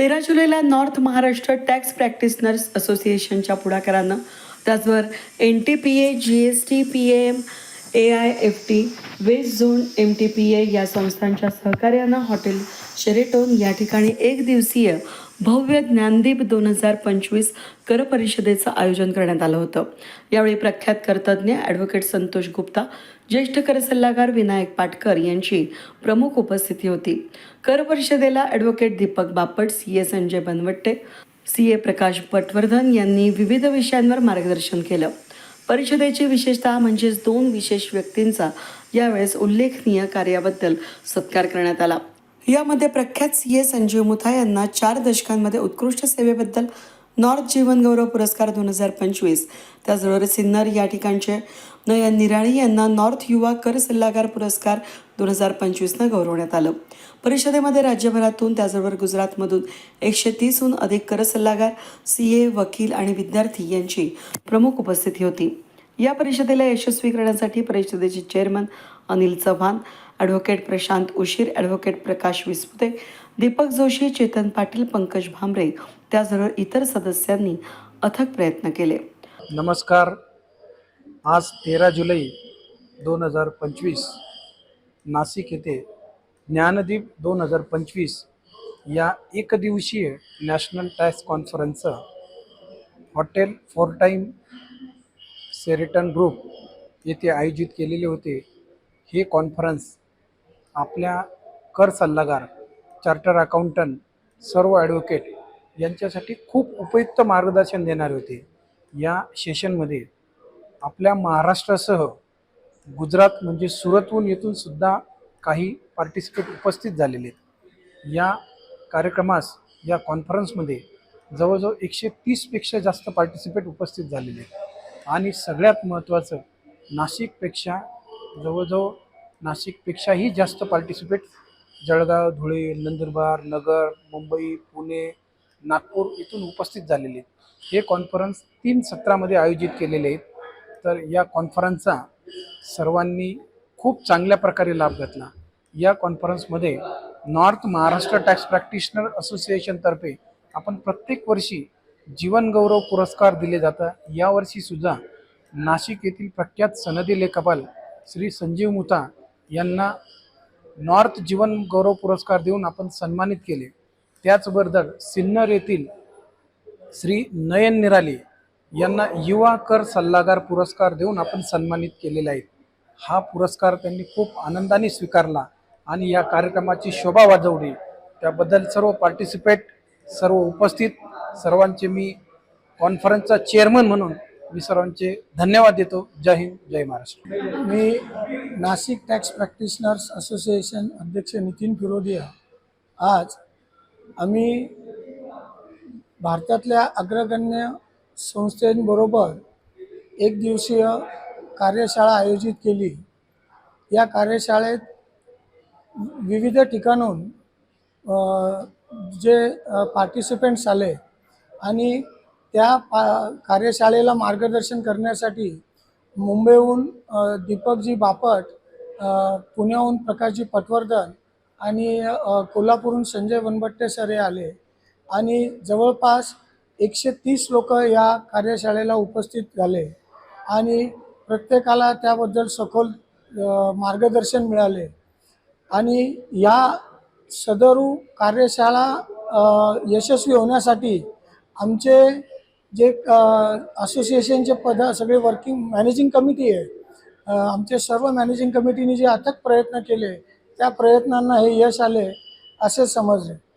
तेरा जुलैला north Maharashtra tax practitioners असोसिएशनच्या पुढाकारानं त्याचवर N T P A G S T P M A I F T west zone M T P A या संस्थांच्या सहकार्यानं hotel शेरेटोन या ठिकाणी एक दिवसीय भव्य ज्ञानदीप दोन हजार पंचवीस कर परिषदेचं आयोजन करण्यात आलं होतं. यावेळी प्रख्यात करतज्ञ ॲडव्होकेट संतोष गुप्ता ज्येष्ठ कर सल्लागार विनायक पाटकर यांची प्रमुख उपस्थिती होती. कर परिषदेला advocate Deepak Bapat C A Sanjay Banwatte C A Prakash Patwardhan यांनी विविध विषयांवर मार्गदर्शन केलं. परिषदेची विशेषतः म्हणजेच दोन विशेष व्यक्तींचा यावेळेस उल्लेखनीय कार्याबद्दल सत्कार करण्यात आला. यामध्ये प्रख्यात सी ए संजीव मुथा यांना चार दशकांमध्ये उत्कृष्ट सेवेबद्दल नॉर्थ जीवनगौरव पुरस्कार दोन हजार पंचवीस. त्याचबरोबर सिन्नर या ठिकाणचे नयन निराळी यांना नॉर्थ युवा कर सल्लागार पुरस्कार दोन हजार पंचवीसनं गौरवण्यात आलं. परिषदेमध्ये राज्यभरातून त्याचबरोबर गुजरातमधून एकशे तीसहून अधिक कर सल्लागार सी ए वकील आणि विद्यार्थी यांची प्रमुख उपस्थिती होती. या परिषदेला यशस्वी करण्यासाठी परिषदेचे chairman Anil Chavan advocate Prashant Ushir advocate Prakash Vispute Deepak Joshi Chetan Patil Pankaj Bhamre त्याजवळ इतर सदस्यांनी अथक प्रयत्न केले. नमस्कार. आज तेरा जुलै दोन हजार पंचवीस नाशिक येथे ज्ञानदीप दोन हजार पंचवीस या एकदिवसीय national tax कॉन्फरन्सचं hotel four time Sheraton group येथे आयोजित केलेले होते. हे कॉन्फरन्स आपल्या कर सल्लागार चार्टर अकाउंटंट सर्व ॲडव्होकेट यांच्यासाठी खूप उपयुक्त मार्गदर्शन देणारे होते. या सेशनमध्ये आपल्या महाराष्ट्रासह गुजरात म्हणजे सुरतहून येथून सुद्धा काही पार्टिसिपेट उपस्थित झालेले आहेत. या कार्यक्रमास या कॉन्फरन्समध्ये जवळजवळ एकशे तीसपेक्षा जास्त पार्टिसिपेट उपस्थित झालेले आहेत. आणि सगळ्यात महत्त्वाचं नाशिकपेक्षा जवळजवळ नाशिकपेक्षाही जास्त पार्टिसिपेट जळगाव धुळे नंदुरबार नगर मुंबई पुणे नागपूर इथून उपस्थित झालेले आहेत. हे कॉन्फरन्स तीन सत्रामध्ये आयोजित केलेले आहेत. तर या कॉन्फरन्सचा सर्वांनी खूप चांगल्या प्रकारे लाभ घेतला. या कॉन्फरन्समध्ये नॉर्थ महाराष्ट्र टॅक्स प्रॅक्टिशनर असोसिएशनतर्फे आपण प्रत्येक वर्षी जीवनगौरव पुरस्कार दिले जातात. यावर्षीसुद्धा नाशिक येथील प्रख्यात सनदी लेखपाल श्री संजीव मुता यांना नॉर्थ जीवन गौरव पुरस्कार देऊन आपण सन्मानित केले. त्याचबरोबर सिन्नर येथील श्री नयन निराले यांना युवा कर सल्लागार पुरस्कार देऊन आपण सन्मानित केलेले आहेत हा पुरस्कार त्यांनी खूप आनंदाने स्वीकारला आणि या कार्यक्रमाची शोभा वाजवली. त्याबद्दल सर्व पार्टिसिपेट सर्व उपस्थित सर्वांचे मी कॉन्फरन्सचा चेअरमन म्हणून मी सर्वांचे धन्यवाद देतो. जय हिंद जय महाराष्ट्र. मी नाशिक टॅक्स प्रॅक्टिशनर्स असोसिएशन अध्यक्ष नितीन फिरोदिया आज आम्ही भारतातल्या अग्रगण्य संस्थेंबरोबर एक दिवसीय कार्यशाळा आयोजित केली. या कार्यशाळेत विविध ठिकाणून जे पार्टिसिपेंट्स आले आणि त्या पा कार्यशाळेला मार्गदर्शन करण्यासाठी मुंबईहून दीपकजी बापट पुण्याहून प्रकाशजी पटवर्धन आणि कोल्हापूरहून संजय वनबट्टे सर हे आले. आणि जवळपास एकशे तीस लोक या कार्यशाळेला उपस्थित झाले. आणि प्रत्येकाला त्याबद्दल सखोल मार्गदर्शन मिळाले. आणि या सदरू कार्यशाळा यशस्वी होण्यासाठी आमचे जे असोसिएशनचे पद सगळे वर्किंग मॅनेजिंग कमिटी आहे. आमचे सर्व मॅनेजिंग कमिटीने जे अथक प्रयत्न केले त्या प्रयत्नांना हे यश आले असे समजले.